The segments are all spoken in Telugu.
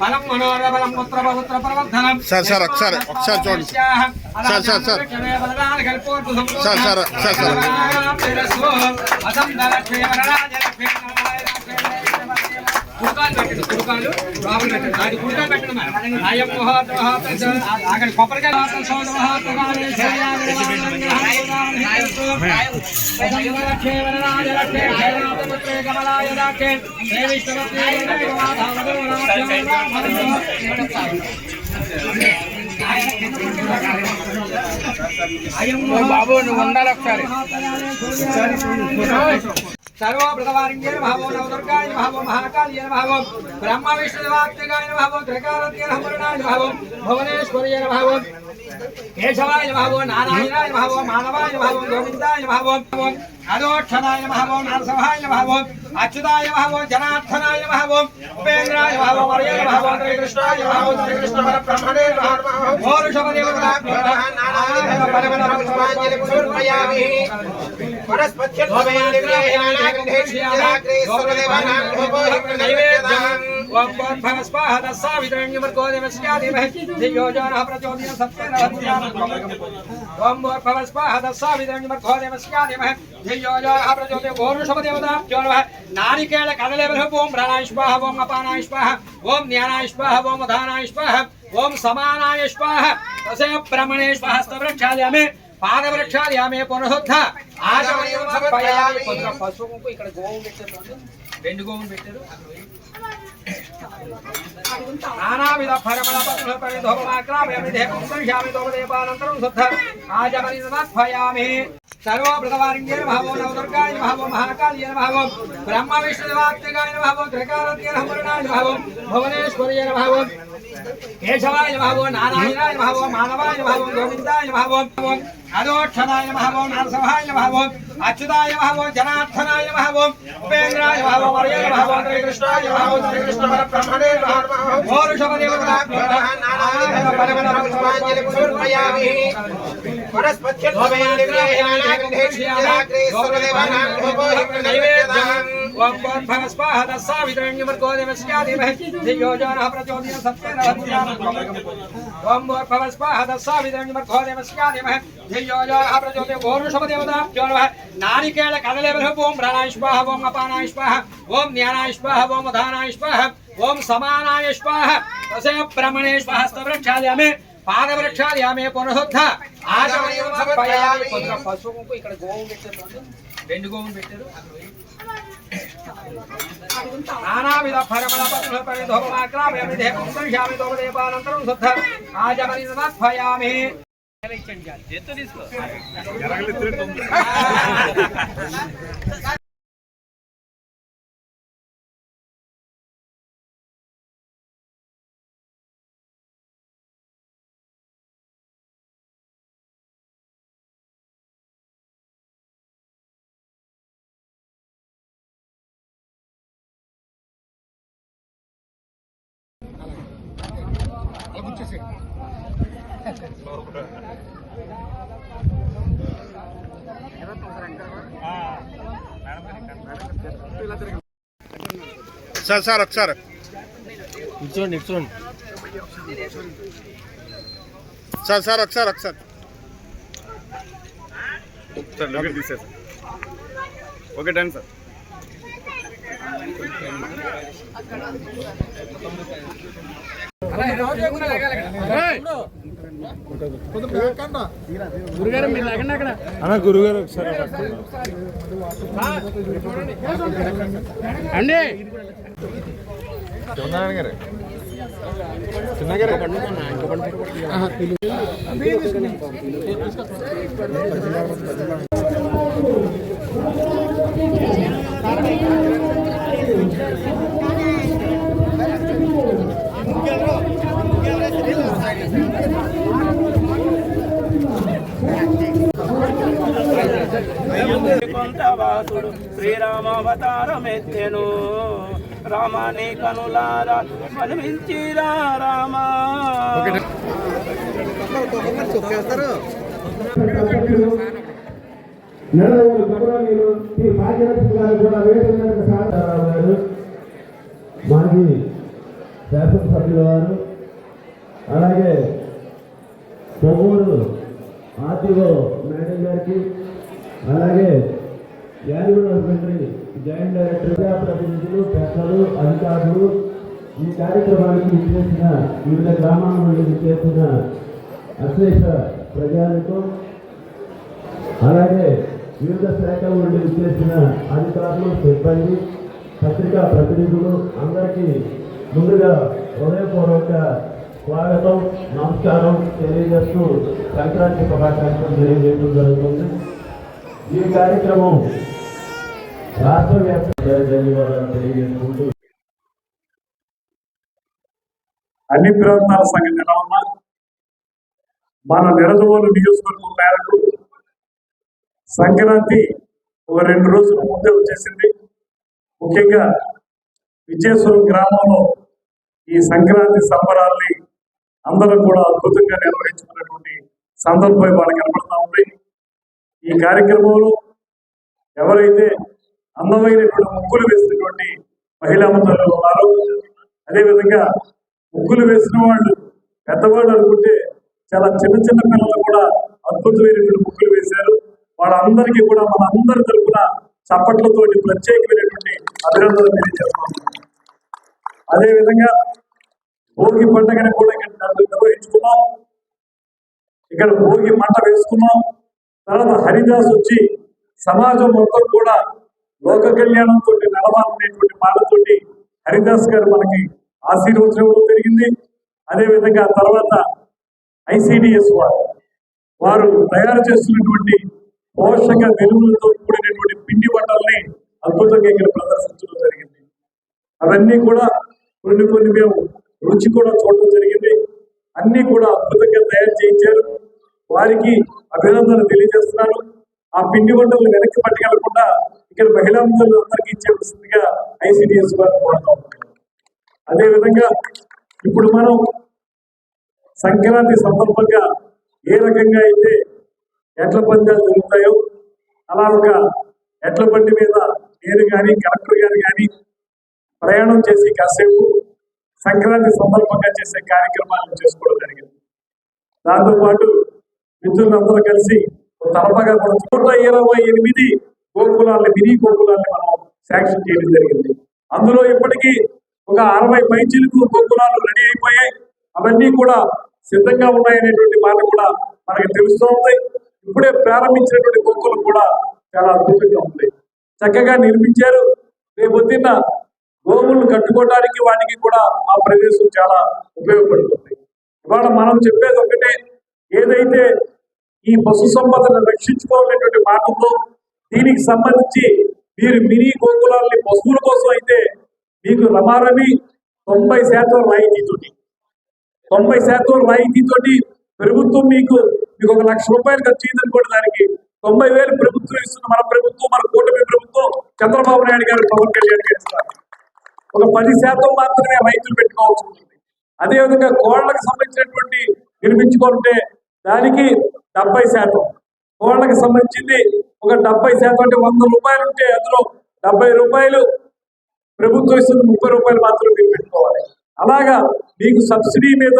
ఫలం మనోర బలం పుత్ర ప్రవర్ధనం సార్, సార్, ఒకసారి, ఒకసారి చూడండి. Sir, sir, sir. Sir, sir, sir, sir. కుడుకాలు కుడుకాలు లోపల పెట్టండి అది కుడుకాలు పెట్టండి మేడం అయ్యం అక్కడ కొబ్బరికాయ మహాత్ సోద మహాత్ గానే బాబు నువ్వు ఉండాలి ఒకసారి సర్వోపృతవారిణ్యేన భావో నవదుర్గాయ భావో మహాకాళ్యేన భావో బ్రహ్మ విష్ణుదేవాత్మకాయ భావో త్రికాలత్యేన హమరణాయ భావో భువనేశ్వర్యేన భావో కేశవాయ భావో నారాయణాయ భావో మానవాయ భావో గోవిందాయ భావో అదోక్షదాయ భావో నరసింహాయ భావో అచ్యుతాయ భావో జనార్దనాయ భావో ఉపేంద్రాయ భావో వర్యాయ భావో శ్రీకృష్ణాయ భావో శ్రీకృష్ణ పరబ్రహ్మణే భావో నారికేళ కదలేవల ఓం ప్రాణాయుష్పాహ ఓం అపానాయుష్పాహ ఓం జ్ఞానాయుష్పాహ ఓం ఉదానాయుష్పాహ ఓం సమానాయుష్పాహ తసే బ్రహ్మణేష్పాహ స్తవృక్షాలయామే పాదవృక్షాలయామే పునరుద్ధ ఆచమనీయం సమర్పయామి కొంచెం పసుపు కుంకుమ ఇక్కడ గోవు పెట్టారు రెండు గోవులు పెట్టారు. నానావిధ పరిమళ పత్రుల పరిధోపమాక్రామయామి దేవం దోపదేపానంతరం శుద్ధ ఆచమని సమర్పయామి సర్వభృతవారిణ్యేన భావో నవదుర్గాయ భావో మహాకాళ్యేన భావో బ్రహ్మ విష్ణుదేవాత్మకాయ భావో త్రికాలత్యేన హమరణాయ భావో భువనేశ్వర్యేన భావో కేశవాయ భావో నారాయణాయ భావో మానవాయ భావో గోవిందాయ భావో అదోక్షదాయ భావో నరసింహాయ భావో అచ్యుతాయ భావో జనార్దనాయ భావో ఉపేంద్రాయ భావో వరయేన భావో శ్రీకృష్ణాయ భావో శ్రీకృష్ణ పరబ్రహ్మణే నారికేళ కదలేవల ఓం ప్రాణాయుష్పాహ ఓం అపానాయుష్పాహ ఓం జ్ఞానాయుష్పాహ ఓం ఉదానాయుష్పాహ ఓం సమానాయుష్పాహ తసే బ్రహ్మణేష్పాహ స్తవృక్షాలయామే పాదవృక్షాలయామే పునరుద్ధ ఆచమనీయం సమర్పయామి కొంచెం పసుపు కుంకుమ ఇక్కడ గోవు పెట్టారు రెండు గోవులు పెట్టారు. నానావిధ పరిమళ పత్రుల పరిధోపమాక్రామయామి దేవం సంశామి శుద్ధ సమర్పయామి. ఎత్తు తీసుకో. సార్ సార్ ఒకసారి. కూర్చోండి కూర్చోండి సార్ సార్ ఒకసారి ఒకసారి. సార్ లోకేట్ తీసేసి ఓకే డన్ సార్ మీరు లేకండి అక్కడ అన్న గురుగారు ఒకసారి అండి. కొంతవాసుడు శ్రీరామావతారమెత్తెను. రామాని కనులారా మనుమించిరా రామా. శ్రీ భాగ్యలక్ష్మి గారు కూడా వేడుకలకు సాధారావు గారు మాజీ శాసనసభ్యుల వారు అలాగే కొవ్వూరు ఆర్టీఓ మేడం గారికి అలాగే జాయింట్ డైరెక్టర్ ప్రజాప్రతినిధులు పెద్దలు అధికారులు ఈ కార్యక్రమానికి విచ్చేసిన వివిధ గ్రామాల నుండి విచ్చేసిన అశ్లేష ప్రజలకు అలాగే వివిధ శాఖల నుండి విచ్చేసిన అధికారులు సిబ్బంది పత్రికా ప్రతినిధులు అందరికీ ముందుగా హృదయపూర్వక స్వాగతం నమస్కారం తెలియజేస్తూ సంక్రాంతి శుభాకాంక్షలు తెలియజేయడం జరుగుతుంది. ఈ కార్యక్రమం రాష్ట్ర వ్యాప్తంగా ధన్యవాదాలు తెలియజేసుకుంటూ అన్ని ప్రాంతాల సంగతి ఎలా ఉన్నా మన నిరదవోలు నియోజకవర్గం మేరకు సంక్రాంతి ఒక రెండు రోజుల ముందే వచ్చేసింది. ముఖ్యంగా విజయేశ్వరం గ్రామంలో ఈ సంక్రాంతి సంబరాల్ని అందరం కూడా అద్భుతంగా నిర్వహించుకున్నటువంటి సందర్భం వాళ్ళు కనపడతా ఉంది. ఈ కార్యక్రమంలో ఎవరైతే అందమైనటువంటి ముగ్గులు వేసినటువంటి మహిళా మంత్రులు అదేవిధంగా ముగ్గులు వేసిన వాళ్ళు పెద్దవాళ్ళు అనుకుంటే చాలా చిన్న చిన్న పిల్లలు కూడా అద్భుతమైనటువంటి ముగ్గులు వేశారు. వాళ్ళందరికీ కూడా మన అందరి తరఫున చప్పట్లతోటి ప్రత్యేకమైనటువంటి అభినందనలు తెలియజేస్తాం అదేవిధంగా భోగి పండుగను కూడా ఇక్కడ నిర్వహించుకున్నాం. ఇక్కడ భోగి మంట వేసుకున్నాం. తర్వాత హరిదాస్ వచ్చి సమాజం మొత్తం కూడా లోక కళ్యాణంతో నడవాలనేటువంటి మాటతోటి హరిదాస్ గారు మనకి ఆశీర్వచనం జరిగింది. అదేవిధంగా తర్వాత ఐసిడిఎస్ వారు వారు తయారు చేస్తున్నటువంటి పోషక వెలుగులతో కూడినటువంటి పిండి వంటల్ని అద్భుతంగా ఇక్కడ ప్రదర్శించడం జరిగింది. అవన్నీ కూడా కొన్ని కొన్ని మేము రుచి కూడా చూడటం జరిగింది. అన్నీ కూడా అద్భుతంగా తయారు చేయించారు. వారికి అభినందనలు తెలియజేస్తున్నాను. ఆ పిండి వంటలు వెనక్కి పట్టుకెళ్ళకుండా ఇక్కడ మహిళా మంత్రులు అందరికీ ఇచ్చేవలసిందిగా ఐసిడిఎస్ వారు కోరుతాం అదేవిధంగా ఇప్పుడు మనం సంక్రాంతి సందర్భంగా ఏ రకంగా అయితే ఎడ్ల పందాలు జరుగుతాయో అలా ఒక ఎడ్ల బండి మీద నేను కానీ కలెక్టర్ గారు కానీ ప్రయాణం చేసి కాసేపు సంక్రాంతి సందర్భంగా చేసే కార్యక్రమాలను చేసుకోవడం జరిగింది. దాంతోపాటు మిత్రులందరూ కలిసి తలపగా కూడా నూట ఇరవై ఎనిమిది గోకులాన్ని మినీ గోకులాన్ని మనం శాంక్షన్ చేయడం జరిగింది. అందులో ఇప్పటికీ ఒక అరవై పైచీలకు గోకులాలు రెడీ అయిపోయాయి. అవన్నీ కూడా సిద్ధంగా ఉన్నాయనేటువంటి మాట కూడా మనకి తెలుస్తూ ఉంది. ఇప్పుడే ప్రారంభించినటువంటి గోకులం కూడా చాలా అద్భుతంగా ఉంది. చక్కగా నిర్మించారు. రేపొద్దున్న గోవులను కట్టుకోవడానికి వాటికి కూడా ఆ ప్రదేశం చాలా ఉపయోగపడుతుంది. ఇవాళ మనం చెప్పేది ఒకటే ఏదైతే ఈ పశు సంపదను రక్షించుకోవాలనేటువంటి మాటతో దీనికి సంబంధించి మీరు మినీ గోకులాల్ని పశువుల కోసం అయితే మీకు రమారమి తొంభై శాతం రాయితీతోటి తొంభై శాతం రాయితీతోటి ప్రభుత్వం మీకు మీకు ఒక లక్ష రూపాయలు ఖర్చు అయిందనుకోండి దానికి. తొంభై వేలు ప్రభుత్వం ఇస్తుంది మన ప్రభుత్వం మన కూటమి ప్రభుత్వం. చంద్రబాబు నాయుడు గారు పవన్ కళ్యాణ్ గారు ఇస్తారు ఒక పది శాతం మాత్రమే రైతులు పెట్టుకోవాల్సి ఉంటుంది. అదేవిధంగా కోళ్ళకు సంబంధించినటువంటి నిర్మించుకుంటే దానికి డెబ్బై శాతం. కోళ్ళకి సంబంధించింది ఒక డెబ్బై శాతం అంటే వంద రూపాయలు ఉంటే అందులో డెబ్బై రూపాయలు ప్రభుత్వం ఇస్తుంది ముప్పై రూపాయలు మాత్రం మీరు పెట్టుకోవాలి. అలాగా మీకు సబ్సిడీ మీద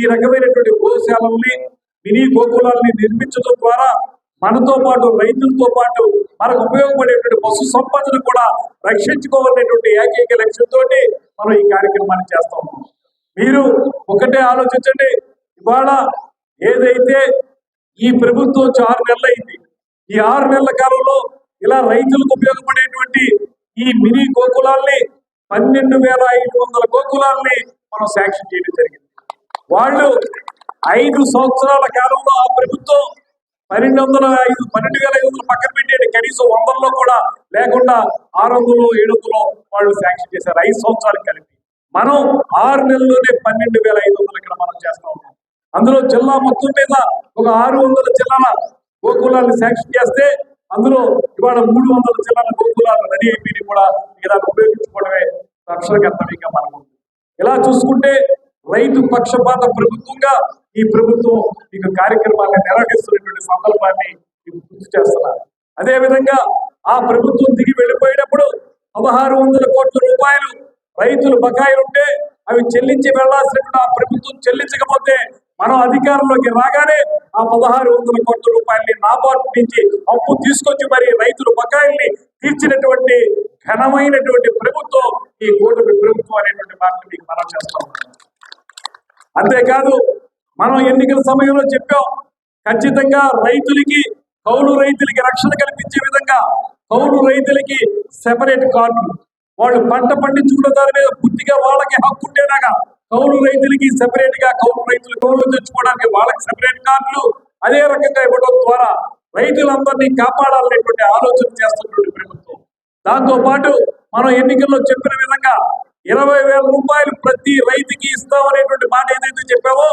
ఈ రకమైనటువంటి గోశాలల్ని మినీ గోకులాలని నిర్మించడం ద్వారా మనతో పాటు రైతులతో పాటు మనకు ఉపయోగపడేటువంటి పశు సంపదను కూడా రక్షించుకోవాలనేటువంటి ఏకైక లక్ష్యంతో మనం ఈ కార్యక్రమాన్ని చేస్తాము మీరు ఒకటే ఆలోచించండి. ఇవాళ ఏదైతే ఈ ప్రభుత్వం వచ్చి ఆరు నెలలైంది అయింది ఈ ఆరు నెలల కాలంలో ఇలా రైతులకు ఉపయోగపడేటువంటి ఈ మినీ గోకులాల్ని పన్నెండు వేల ఐదు వందల గోకులాల్ని మనం శాంక్షన్ చేయడం జరిగింది. వాళ్ళు ఐదు సంవత్సరాల కాలంలో ఆ ప్రభుత్వం పన్నెండు వందల ఐదు పన్నెండు వేల ఐదు వందలు పక్కన పెట్టేది కనీసం వందల్లో కూడా లేకుండా ఆరు వందలు ఏడు వందలు వాళ్ళు శాంక్షన్ చేశారు. ఐదు సంవత్సరాలు కలిపి. మనం ఆరు నెలల్లోనే పన్నెండు వేల ఐదు వందలు ఇక్కడ మనం చేస్తా ఉన్నాం. అందులో జిల్లా మొత్తం మీద ఒక ఆరు వందల జిల్లాల గోకులాలను శాంక్షన్ చేస్తే అందులో ఇవాళ మూడు వందల జిల్లాల గోకులాలు రెడీ అయిపోయి కూడా. ఇలా ఉపయోగించుకోవడమే అక్షరకర్తవ్యంగా మనం ఇలా చూసుకుంటే రైతు పక్షపాత ప్రభుత్వంగా ఈ ప్రభుత్వం మీకు కార్యక్రమాన్ని నిర్వహిస్తున్నటువంటి సందర్భాన్ని మీకు గుర్తు చేస్తున్నారు అదేవిధంగా ఆ ప్రభుత్వం దిగి వెళ్ళిపోయేటప్పుడు పదహారు వందల కోట్ల రూపాయలు రైతులు బకాయిలుంటే అవి చెల్లించి వెళ్ళాల్సినటువంటి ఆ ప్రభుత్వం చెల్లించకపోతే మనం అధికారంలోకి రాగానే ఆ పదహారు వందల కోట్ల రూపాయలని నాబార్డు నుంచి అప్పు తీసుకొచ్చి మరి రైతులు బకాయిల్ని తీర్చినటువంటి ఘనమైనటువంటి ప్రభుత్వం ఈ కూటమి ప్రభుత్వం అనేటువంటి మాట మీకు మనం చేస్తాం అంతేకాదు మనం ఎన్నికల సమయంలో చెప్పాం ఖచ్చితంగా రైతులకి కౌలు రైతులకి రక్షణ కల్పించే విధంగా కౌలు రైతులకి సెపరేట్ కార్డులు వాళ్ళు పంట పండించుకున్న దాని మీద పూర్తిగా వాళ్ళకి హక్కు ఉండేలాగా కౌలు రైతులకి సెపరేట్గా కౌలు రైతులు కౌలు తెచ్చుకోవడానికి వాళ్ళకి సెపరేట్ కార్డులు అదే రకంగా ఇవ్వడం ద్వారా రైతులందరినీ కాపాడాలనేటువంటి ఆలోచన చేస్తున్నటువంటి ప్రభుత్వం. దాంతో పాటు మనం ఎన్నికల్లో చెప్పిన విధంగా ఇరవై వేల రూపాయలు ప్రతి రైతుకి ఇస్తామనేటువంటి మాట ఏదైతే చెప్పామో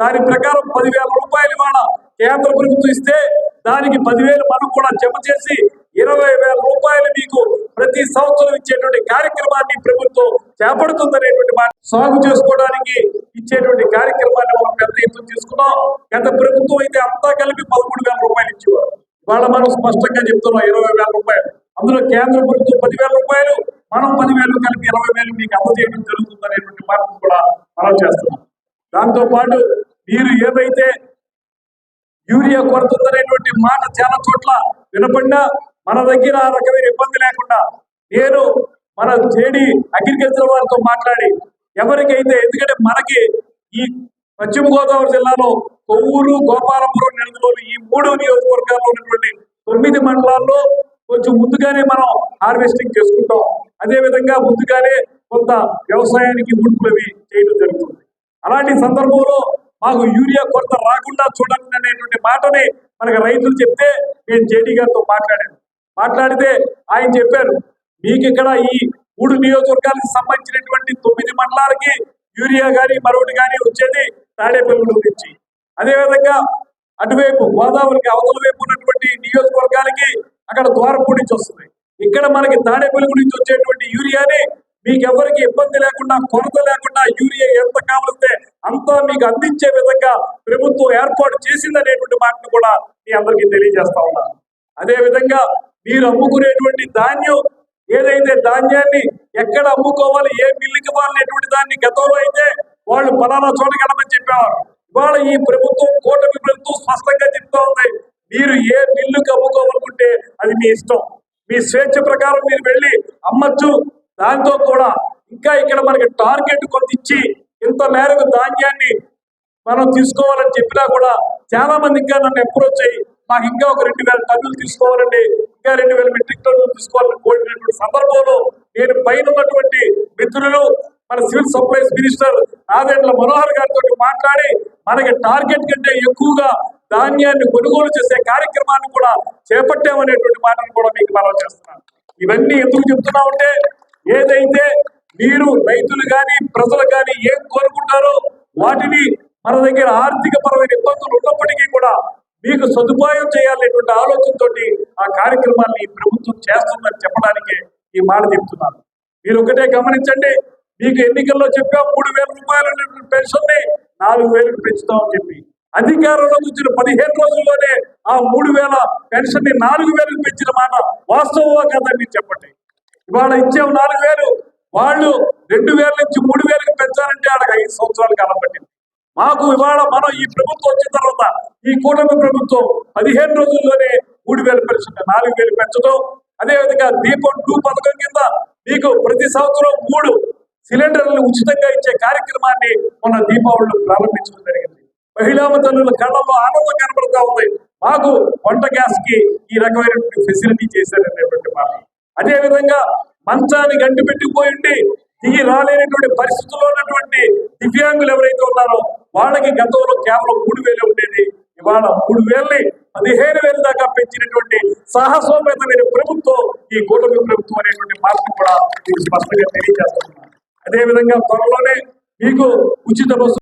దాని ప్రకారం పదివేల రూపాయలు ఇవాళ కేంద్ర ప్రభుత్వం ఇస్తే దానికి పదివేలు మనం కూడా జమ చేసి ఇరవై వేల రూపాయలు మీకు ప్రతి సంవత్సరం ఇచ్చేటువంటి కార్యక్రమాన్ని ప్రభుత్వం చేపడుతుందనేటువంటి మాట సాగు చేసుకోవడానికి ఇచ్చేటువంటి కార్యక్రమాన్ని మనం పెద్ద ఎత్తున తీసుకున్నాం. గత ప్రభుత్వం అయితే అంతా కలిపి పదమూడు వేల రూపాయలు ఇచ్చేవారు. వాళ్ళ మనం స్పష్టంగా చెప్తున్నాం ఇరవై వేల రూపాయలు. అందులో కేంద్ర ప్రభుత్వం పదివేల రూపాయలు మనం పదివేలు కలిపి ఇరవై వేలు మీకు అందజేయడం జరుగుతుంది అనేటువంటి మార్పు కూడా మనం చేస్తున్నాం. దాంతో పాటు మీరు ఏదైతే యూరియా కొరత ఉందనేటువంటి మాట చాలా చోట్ల వినపడినా మన దగ్గర ఆ రకమైన ఇబ్బంది లేకుండా నేను మన జేడి అగ్రికల్చర్ వారితో మాట్లాడి ఎవరికైతే ఎందుకంటే మనకి ఈ పశ్చిమ గోదావరి జిల్లాలో కొవ్వూరు గోపాలపురం నిడదవోలు ఈ మూడు నియోజకవర్గాల్లో ఉన్నటువంటి తొమ్మిది మండలాల్లో కొంచెం ముందుగానే మనం హార్వెస్టింగ్ చేసుకుంటాం. అదేవిధంగా ముందుగానే కొంత వ్యవసాయానికి ముడుపులవి చేయడం జరుగుతుంది. అలాంటి సందర్భంలో మాకు యూరియా కొరత రాకుండా చూడండి అనేటువంటి మాటని మనకి రైతులు చెప్తే నేను జేడీ గారితో మాట్లాడాను. మాట్లాడితే ఆయన చెప్పారు మీకు ఇక్కడ ఈ మూడు నియోజకవర్గాలకు సంబంధించినటువంటి తొమ్మిది మండలాలకి యూరియా గాని మరొకటి గాని వచ్చేది తాడేపల్లి నుంచి. అదేవిధంగా అటువైపు గోదావరికి అవతల వైపు ఉన్నటువంటి నియోజకవర్గాలకి అక్కడ ద్వారపూడి నుంచి వస్తుంది. ఇక్కడ మనకి తాడేపల్లి నుంచి వచ్చేటువంటి యూరియాని మీకు ఎవరికి ఇబ్బంది లేకుండా కొరత లేకుండా యూరియా ఎంత కావలిస్తే అంతా మీకు అందించే విధంగా ప్రభుత్వం ఏర్పాటు చేసిందనేటువంటి మాటను కూడా మీ అందరికీ తెలియజేస్తా ఉన్నాను అదే విధంగా మీరు అమ్ముకునేటువంటి ధాన్యం ఏదైతే ధాన్యాన్ని ఎక్కడ అమ్ముకోవాలి ఏ మిల్లుకి ఇవ్వాలనేటువంటి దాన్ని గతంలో అయితే వాళ్ళు పలానా చోట వెళ్ళమని చెప్పేవారు. ఇవాళ ఈ ప్రభుత్వం కూటమి ప్రభుత్వం స్పష్టంగా చెప్తా ఉంది. మీరు ఏ మిల్లుకి అమ్ముకోవాలనుకుంటే అది మీ ఇష్టం. మీ స్వేచ్ఛ ప్రకారం మీరు వెళ్ళి అమ్మచ్చు. దాంతో కూడా ఇంకా ఇక్కడ మనకి టార్గెట్ కొంత ఇచ్చి ఇంత మేరకు ధాన్యాన్ని మనం తీసుకోవాలని చెప్పినా కూడా చాలా మంది ఇంకా నన్ను అప్రోచ్ అయ్యి మాకు ఇంకా ఒక రెండు వేల టన్నులు తీసుకోవాలండి. ఇంకా రెండు వేల మెట్రిక్ టన్నులు తీసుకోవాలని కోరినటువంటి సందర్భంలో నేను పైన ఉన్నటువంటి మిత్రులు మన civil supplies minister Nadendla Manohar గారితో మాట్లాడి మనకి టార్గెట్ కంటే ఎక్కువగా ధాన్యాన్ని కొనుగోలు చేసే కార్యక్రమాన్ని కూడా చేపట్టామనేటువంటి మాటను కూడా మీకు మనం చేస్తున్నాను. ఇవన్నీ ఎందుకు చెప్తున్నా ఉంటే ఏదైతే మీరు రైతులు కానీ ప్రజలు కానీ ఏం కోరుకుంటారో వాటిని మన దగ్గర ఆర్థిక పరమైన ఇబ్బందులు ఉన్నప్పటికీ కూడా మీకు సదుపాయం చేయాలనేటువంటి ఆలోచనతోటి ఆ కార్యక్రమాన్ని ప్రభుత్వం చేస్తుందని చెప్పడానికి ఈ మాట చెప్తున్నాను. మీరు ఒకటే గమనించండి మీకు ఎన్నికల్లో చెప్పా మూడు వేల రూపాయలు పెన్షన్ని నాలుగు వేలకు పెంచుతామని చెప్పి. అధికారంలోకి వచ్చిన పదిహేను రోజుల్లోనే ఆ మూడు వేల పెన్షన్ని నాలుగు వేలకు పెంచిన మాట వాస్తవంగా కదా మీరు చెప్పండి. ఇవాళ ఇచ్చాం నాలుగు వేలు వాళ్ళు రెండు వేల నుంచి మూడు వేలకు పెంచాలంటే ఆడ ఐదు సంవత్సరాలు కాలం పట్టింది. మాకు ఇవాళ మనం ఈ ప్రభుత్వం వచ్చిన తర్వాత ఈ కూటమి ప్రభుత్వం పదిహేను రోజుల్లోనే మూడు వేలు పెంచుతుంది నాలుగు వేలు పెంచడం అదేవిధంగా దీపం టూ పథకం కింద మీకు ప్రతి సంవత్సరం మూడు సిలిండర్లు ఉచితంగా ఇచ్చే కార్యక్రమాన్ని మొన్న దీపావళిలో ప్రారంభించడం జరిగింది. మహిళా తల్లుల కళ్ళల్లో ఆనందం కనబడుతూ ఉంది. మాకు వంట గ్యాస్కి ఈ రకమైనటువంటి ఫెసిలిటీ చేశారనేటువంటి మాట. అదే విధంగా మంచాన్ని గంటి పెట్టిపోయి ఉండి దిగి రాలేనటువంటి పరిస్థితుల్లో ఉన్నటువంటి దివ్యాంగులు ఎవరైతే ఉన్నారో వాళ్ళకి గతంలో కేవలం మూడు వేలు ఉండేది. ఇవాళ మూడు వేలని పదిహేను వేల దాకా పెంచినటువంటి సాహసోపేతమైన ప్రభుత్వం ఈ కూటమి ప్రభుత్వం అనేటువంటి మార్పు కూడా స్పష్టంగా తెలియజేస్తున్నాను అదే విధంగా త్వరలోనే మీకు ఉచిత బస్సు